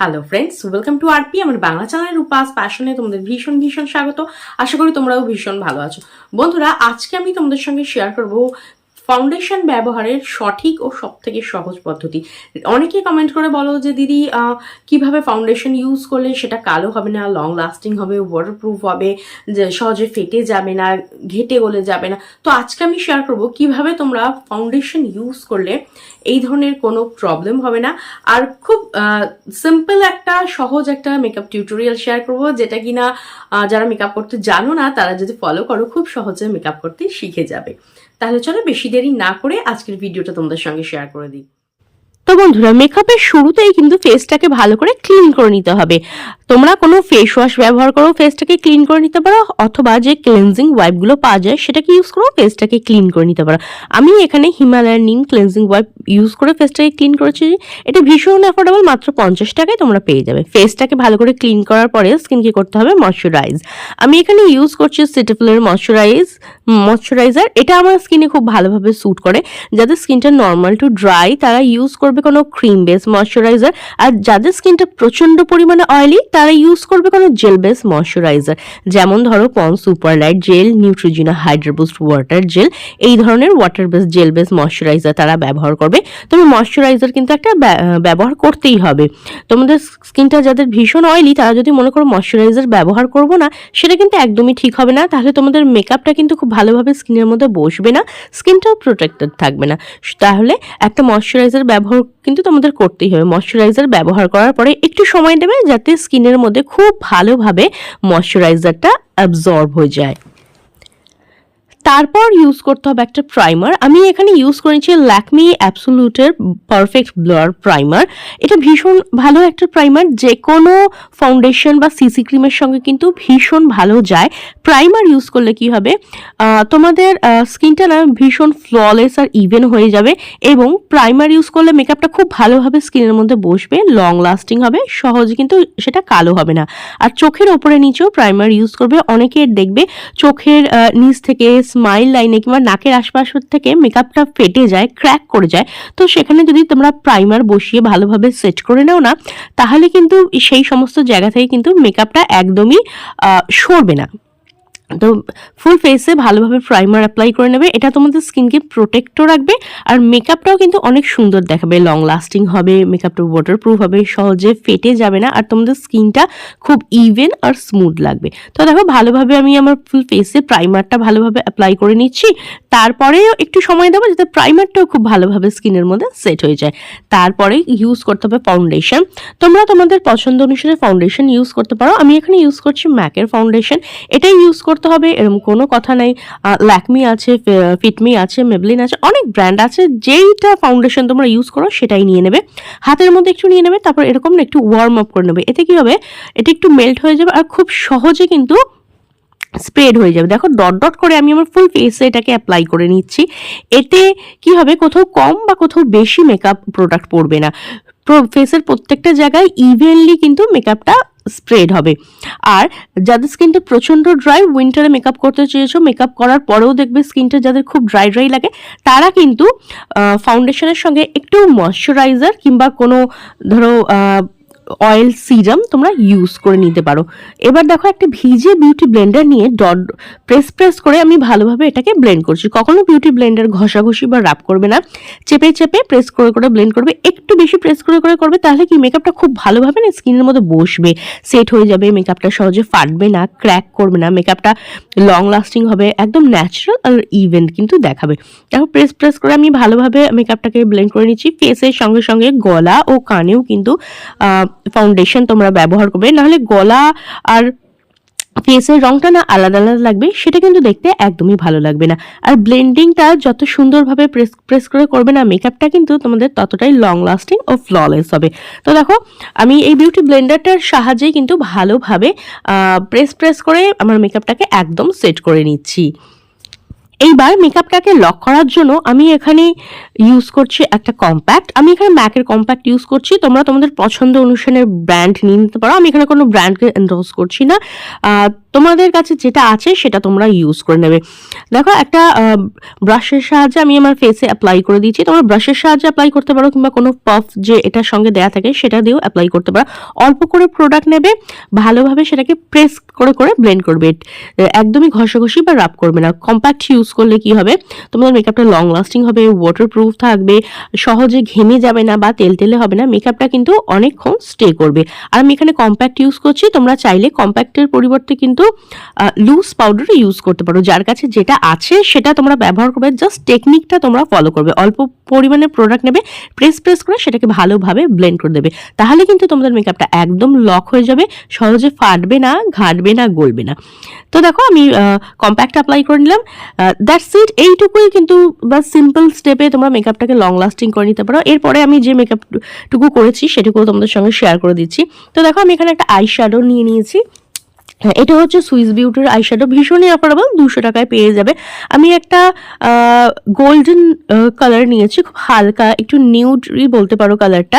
Hello friends welcome to RP Amar Bangla চ্যানেলের উপাস প্যাশনে তোমাদের ভীষণ ভীষণ স্বাগত। আশা করি তোমরাও ভীষণ ভালো আছো। বন্ধুরা, আজকে আমি তোমাদের সঙ্গে শেয়ার করব ফাউন্ডেশন ব্যবহারের সঠিক ও সব থেকে সহজ পদ্ধতি। অনেকে কমেন্ট করে বলো যে, দিদি কীভাবে ফাউন্ডেশন ইউজ করলে সেটা কালো হবে না লং লাস্টিং হবে ওয়াটারপ্রুফ হবে, যে সহজে ফেটে যাবে না, ঘেটে গলে যাবে না? তো আজকে আমি শেয়ার করব কীভাবে তোমরা ফাউন্ডেশন ইউজ করলে এই ধরনের কোনো প্রবলেম হবে না। আর খুব সিম্পল একটা, সহজ একটা মেকআপ টিউটোরিয়াল শেয়ার করব, যেটা কিনা যারা মেকআপ করতে জানো না, তারা যদি ফলো করো, খুব সহজে মেকআপ করতে শিখে যাবে। তাহলে চলো বেশি দেরি না করে আজকের ভিডিওটা তোমাদের সঙ্গে শেয়ার করে দিই। তো বন্ধুরা মেকআপের শুরুতেই কিন্তু ফেসটাকে ভালো করে ক্লিন করে নিতে হবে। তোমরা কোনো ফেস ওয়াশ ব্যবহার করো ফেসটাকে ক্লিন করে নিতে পারো, অথবা যে ক্লেনজিং ওয়াইপগুলো পাওয়া যায়, সেটাকে ইউজ করো ফেসটাকে ক্লিন করে নিতে পারো। আমি এখানে হিমালয়ার নিম ক্লেনজিং ওয়াইপ ইউজ করে ফেসটাকে ক্লিন করেছি। এটা ভীষণ অ্যাফোর্ডেবল মাত্র পঞ্চাশ টাকায় তোমরা পেয়ে যাবে। ফেসটাকে ভালো করে ক্লিন করার পরে স্কিনকে করতে হবে ময়শ্চারাইজ আমি এখানে ইউজ করছি সিটিফুলের ময়শ্চারাইজ ময়শ্চারাইজার এটা আমার স্কিনে খুব ভালোভাবে স্যুট করে। যাদের স্কিনটা নর্মাল টু ড্রাই তারা ইউজ করবে কোনো ক্রিম বেস ময়শ্চারাইজার আর যাদের স্কিনটা প্রচণ্ড পরিমাণে অয়েলি তারা ইউজ করবে কোনো জেল বেস ময়শ্চারাইজার যেমন ধরো Pond's super light gel Neutrogena hydro boost water gel এই ধরনের water base gel base moisturiser তারা ব্যবহার করবে। তবে ময়শ্চারাইজার কিন্তু একটা ব্যা- ব্যবহার করতেই হবে। তোমাদের স্কিনটা যাদের ভীষণ অয়েলি তারা যদি মনে করো ময়শ্চারাইজার ব্যবহার করব না, সেটা কিন্তু একদমই ঠিক হবে না। তাহলে তোমাদের মেকআপটা কিন্তু খুব ভালোভাবে স্কিনের মধ্যে বসবে না, স্কিনটাও প্রোটেক্টেড থাকবে না। তাহলে একটা ময়শ্চারাইজার ব্যবহার কিন্তু তোমাদের করতেই হবে। ময়শ্চারাইজার ব্যবহার করার পরে একটু সময় দেবে যাতে স্কিনের মধ্যে খুব ভালোভাবে ময়শ্চারাইজারটা অ্যাবজর্ব হয়ে যায়। তারপর ইউজ করতে হবে একটা প্রাইমার আমি এখানে ইউজ করেছি ল্যাকমি অ্যাবসোলুটের পারফেক্ট ব্লার প্রাইমার এটা ভীষণ ভালো একটা প্রাইমার যে কোনো ফাউন্ডেশন বা সিসি ক্রিমের সঙ্গে কিন্তু ভীষণ ভালো যায়। প্রাইমার ইউজ করলে কি হবে? তোমাদের স্কিনটা না ভীষণ ফ্ললেস আর ইভেন হয়ে যাবে এবং প্রাইমার ইউজ করলে মেকআপটা খুব ভালোভাবে স্কিনের মধ্যে বসবে লং লাস্টিং হবে, সহজে কিন্তু সেটা কালো হবে না। আর চোখের ওপরে নিচেও প্রাইমার ইউজ করবে। অনেকের দেখবে চোখের নিচ থেকে স্মাইল লাইনে কিংবা নাকের আশপাশ থেকে মেকআপটা ফেটে যায় ক্র্যাক করে যায়, তো সেখানে যদি তোমরা প্রাইমার বসিয়ে ভালোভাবে সেট করে নাও না, তাহলে কিন্তু সেই সমস্ত জায়গা থেকে কিন্তু মেকআপটা একদমই সরবে না। তো ফুল ফেসে ভালোভাবে প্রাইমার অ্যাপ্লাই করে নেবে। এটা তোমাদের স্কিনকে প্রোটেক্টও রাখবে আর মেকআপটাও কিন্তু অনেক সুন্দর দেখাবে। লং লাস্টিং হবে মেকআপটা ওয়াটারপ্রুফ হবে, সহজে ফেটে যাবে না আর তোমাদের স্কিনটা খুব ইভেন আর স্মুথ লাগবে। তো দেখো, ভালোভাবে আমি আমার ফুল ফেসে প্রাইমারটা ভালোভাবে অ্যাপ্লাই করে নিচ্ছি। তারপরেও একটু সময় দেবো যাতে প্রাইমারটাও খুব ভালোভাবে স্কিনের মধ্যে সেট হয়ে যায়। তারপরে ইউজ করতে হবে ফাউন্ডেশন তোমরা তোমাদের পছন্দ অনুসারে ফাউন্ডেশন ইউজ করতে পারো। আমি এখানে ইউজ করছি ম্যাকের ফাউন্ডেশন এটাই ইউজ করতে হবে এরকম কোনো কথা নেই। ল্যাকমি আছে ফিটমি আছে মেবলিন আছে, অনেক ব্র্যান্ড আছে, যেইটা ফাউন্ডেশন তোমরা ইউজ করো সেটাই নিয়ে নেবে। হাতের মধ্যে একটু নিয়ে নেবে, তারপর এরকম একটু ওয়ার্ম আপ করে নেবে। এতে কি হবে? এটা একটু মেল্ট হয়ে যাবে আর খুব সহজে কিন্তু স্প্রেড হয়ে যাবে। দেখো ডট ডট করে আমি আমার ফুল ফেসে এটাকে অ্যাপ্লাই করে নিচ্ছি। এতে কি হবে? কোথাও কম বা কোথাও বেশি মেকআপ প্রোডাক্ট পড়বে না। ফেসের প্রত্যেকটা জায়গায় ইভেনলি কিন্তু মেকআপটা স্প্রেড হবে। আর যাদের স্কিনটা প্রচণ্ড ড্রাই উইন্টারে মেকআপ করতে চেয়েছো মেকআপ করার পরেও দেখবে স্কিনটা যাদের খুব ড্রাই ড্রাই লাগে, তারা কিন্তু ফাউন্ডেশনের সঙ্গে একটু ময়শ্চারাইজার কিংবা কোনো, ধরো অয়েল সিরাম তোমরা ইউজ করে নিতে পারো। এবার দেখো একটা ভিজে বিউটি ব্লেন্ডার নিয়ে ডট প্রেস প্রেস করে আমি ভালোভাবে এটাকে ব্লেন্ড করছি। কখনো বিউটি ব্লেন্ডার ঘষাঘষি বা রাপ করবে না। চেপে চেপে প্রেস করে করে ব্লেন্ড করবে। একটু বেশি প্রেস করে করে করবে, তাহলে কি মেকআপটা খুব ভালোভাবে না স্কিনের মধ্যে বসবে সেট হয়ে যাবে মেকআপটা সহজে ফাটবে না ক্র্যাক করবে না মেকআপটা লং লাস্টিং হবে, একদম ন্যাচারাল আর ইভেন্ট কিন্তু দেখাবে। দেখো প্রেস প্রেস করে আমি ভালোভাবে মেকআপটাকে ব্লেন্ড করে নিচ্ছি। ফেসের সঙ্গে সঙ্গে গলা ও কানেও কিন্তু ফাউন্ডেশন তোমরা ব্যবহার করবে, নাহলে গলা আর ফেসের রংটা না আলাদা আলাদা লাগবে, সেটা কিন্তু দেখতে একদমই ভালো লাগবে না। আর ব্লেন্ডিংটা যত সুন্দরভাবে প্রেস প্রেস করে করবে না মেকআপটা কিন্তু তোমাদের ততটাই লং লাস্টিং ও ফ্ললেস হবে। তো দেখো, আমি এই বিউটি ব্লেন্ডারটার সাহায্যেই কিন্তু ভালোভাবে প্রেস প্রেস করে আমার মেকআপটাকে একদম সেট করে নিচ্ছি। এইবার মেকআপটাকে লক করার জন্য আমি এখানে ইউজ করছি একটা কম্প্যাক্ট আমি এখানে ম্যাকের কম্প্যাক্ট ইউজ করছি। তোমরা তোমাদের পছন্দ অনুসারে ব্র্যান্ড নিয়ে নিতে পারো। আমি এখানে কোনো ব্র্যান্ডকে এন্ডোর্স করছি না। তোমাদের কাছে যেটা আছে সেটা তোমরা ইউজ করে নেবে। দেখো একটা ব্রাশের সাহায্যে আমি আমার ফেসে অ্যাপ্লাই করে দিয়েছি। তোমরা ব্রাশের সাহায্যে অ্যাপ্লাই করতে পারো কিংবা কোনো পফ যে এটার সঙ্গে দেয়া থাকে সেটা দিয়েও অ্যাপ্লাই করতে পারো। অল্প করে প্রোডাক্ট নেবে, ভালোভাবে সেটাকে প্রেস করে করে ব্লেন্ড করবে। একদমই ঘষাঘষি বা রাব করবে না। কম্প্যাক্ট ইউজ করলে কি হবে? তোমাদের মেকআপটা লং লাস্টিং হবে ওয়াটার প্রুফ থাকবে, সহজে ঘেমে যাবে না বা তেল তেলে হবে না মেকআপটা কিন্তু অনেকক্ষণ স্টে করবে। আর আমি এখানে কম্প্যাক্ট ইউজ করছি, তোমরা চাইলে কম্প্যাক্টের পরিবর্তে কিন্তু লুজ পাউডার ইউজ করতে পারো। যার কাছে যেটা আছে, সেটা তোমরা ব্যবহার করবে জাস্ট টেকনিকটা তোমরা ফলো করবে। অল্প পরিমাণে প্রোডাক্ট নেবে প্রেস প্রেস করে সেটাকে ভালোভাবে ব্লেন্ড করে দেবে। তাহলে কিন্তু তোমাদের মেকআপটা একদম লক হয়ে যাবে, সহজে ফাটবে না, ঘাটবে না, গলবে না। তো দেখো, আমি কম্প্যাক্ট অ্যাপ্লাই করে নিলাম। দ্যাটস ইট এইটুকুই কিন্তু বা সিম্পল স্টেপে তোমরা মেকআপটাকে লং লাস্টিং করে নিতে পারো। এরপরে আমি যে মেকআপটুকু করেছি, সেটুকুও তোমাদের সঙ্গে শেয়ার করে দিচ্ছি। তো দেখো, আমি এখানে একটা আই শ্যাডো নিয়ে নিয়েছি। এটা হচ্ছে সুইস বিউটির আইশ্যাডো ভীষণই অ্যাফোর্ডেবল দুশো টাকায় পেয়ে যাবে। আমি একটা গোল্ডেন কালার নিয়েছি খুব হালকা একটু নিউডই বলতে পারো কালারটা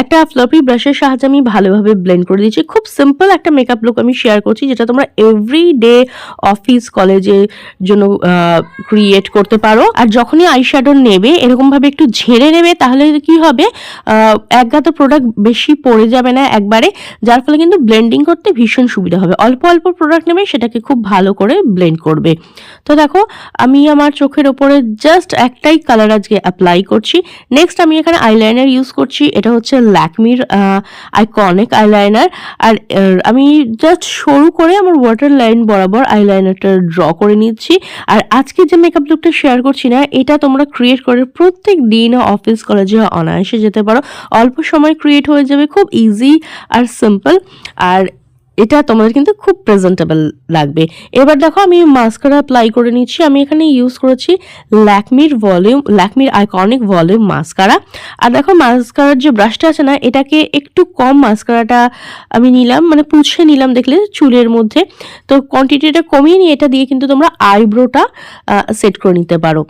একটা ফ্লপি ব্রাশের সাহায্যে আমি ভালোভাবে ব্লেন্ড করে দিয়েছি। খুব সিম্পল একটা মেকআপ লুক আমি শেয়ার করছি যেটা তোমরা এভরি ডে অফিস কলেজের জন্য ক্রিয়েট করতে পারো। আর যখনই আইশ্যাডো নেবে এরকমভাবে একটু ঝেড়ে নেবে তাহলে কি হবে? আহ, এক গাদা প্রোডাক্ট বেশি পড়ে যাবে না একবারে যার ফলে কিন্তু ব্লেন্ডিং করতে ভীষণ সুবিধা হবে। অল্প অল্প প্রোডাক্ট নেবে, সেটাকে খুব ভালো করে ব্লেন্ড করবে। তো দেখো, আমি আমার চোখের ওপরে জাস্ট একটাই কালার আজকে অ্যাপ্লাই করছি। নেক্সট আমি এখানে আইলাইনার ইউজ করছি, এটা হচ্ছে ল্যাকমির আইকনিক আইলাইনার আর আমি জাস্ট সরু করে আমার ওয়াটার লাইন বরাবর আইলাইনারটা ড্র করে নিচ্ছি। আর আজকে যে মেকআপ লুকটা শেয়ার করছি না, এটা তোমরা ক্রিয়েট করে প্রত্যেক দিন অফিস কলেজে অনায়াসে যেতে পারো। অল্প সময় ক্রিয়েট হয়ে যাবে, খুব ইজি আর সিম্পল আর এটা তোমাদের কিন্তু খুব প্রেজেন্টেবল লাগবে। এবার দেখো আমি মাস্কারা অ্যাপ্লাই করে নিচ্ছি। আমি এখানে ইউজ করেছি ল্যাকমির ভলিউম ল্যাকমির আইকনিক ভলিউম মাস্কারা আর দেখো মাস্কারার যে ব্রাশটা আছে না, এটাকে একটু কম মাস্কারাটা আমি নিলাম মানে পুছে নিলাম দেখলে চুলের মধ্যে। তো কোয়ান্টিটিটা কমিয়ে নিয়ে এটা দিয়ে কিন্তু তোমরা আইব্রোটা সেট করে নিতে পারো।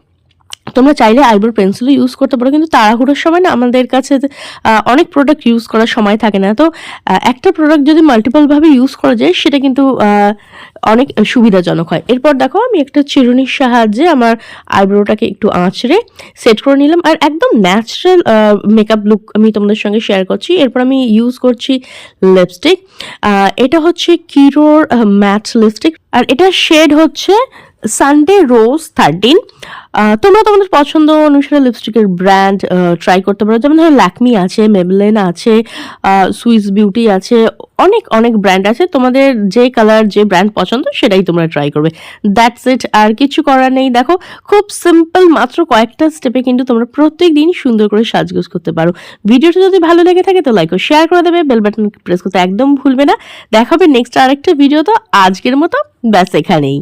তোমরা চাইলে আইব্রো পেন্সিলও ইউজ করতে পারো, কিন্তু তাড়াহুড়োর সময় না আমাদের কাছে অনেক প্রোডাক্ট ইউজ করার সময় থাকে না। তো একটা প্রোডাক্ট যদি মাল্টিপলভাবে ইউজ করা যায়, সেটা কিন্তু অনেক সুবিধাজনক হয়। এরপর দেখো, আমি একটা চিরুনির সাহায্যে আমার আইব্রোটাকে একটু আঁচড়ে সেট করে নিলাম। আর একদম ন্যাচারাল মেকআপ লুক আমি তোমাদের সঙ্গে শেয়ার করছি। এরপর আমি ইউজ করছি লিপস্টিক এটা হচ্ছে কিরোর ম্যাট লিপস্টিক আর এটা শেড হচ্ছে সানডে রোজ থার্টিন তোমরা তোমাদের পছন্দ অনুসারে লিপস্টিকের ব্র্যান্ড ট্রাই করতে পারো। যেমন ধরো ল্যাকমি আছে মেবলেন আছে সুইস বিউটি আছে, অনেক অনেক ব্র্যান্ড আছে। তোমাদের যে কালার যে ব্র্যান্ড পছন্দ, সেটাই তোমরা ট্রাই করবে। দ্যাটস ইট আর কিছু করার নেই। দেখো, খুব সিম্পল মাত্র কয়েকটা স্টেপে কিন্তু তোমরা প্রত্যেক দিন সুন্দর করে সাজগোজ করতে পারো। ভিডিওটা যদি ভালো লেগে থাকে, তো লাইক ও শেয়ার করে দেবে। বেল বাটন প্রেস করতে একদম ভুলবে না। দেখাবে নেক্সট আরেকটা ভিডিও তো আজকের মতো ব্যাস এখানেই।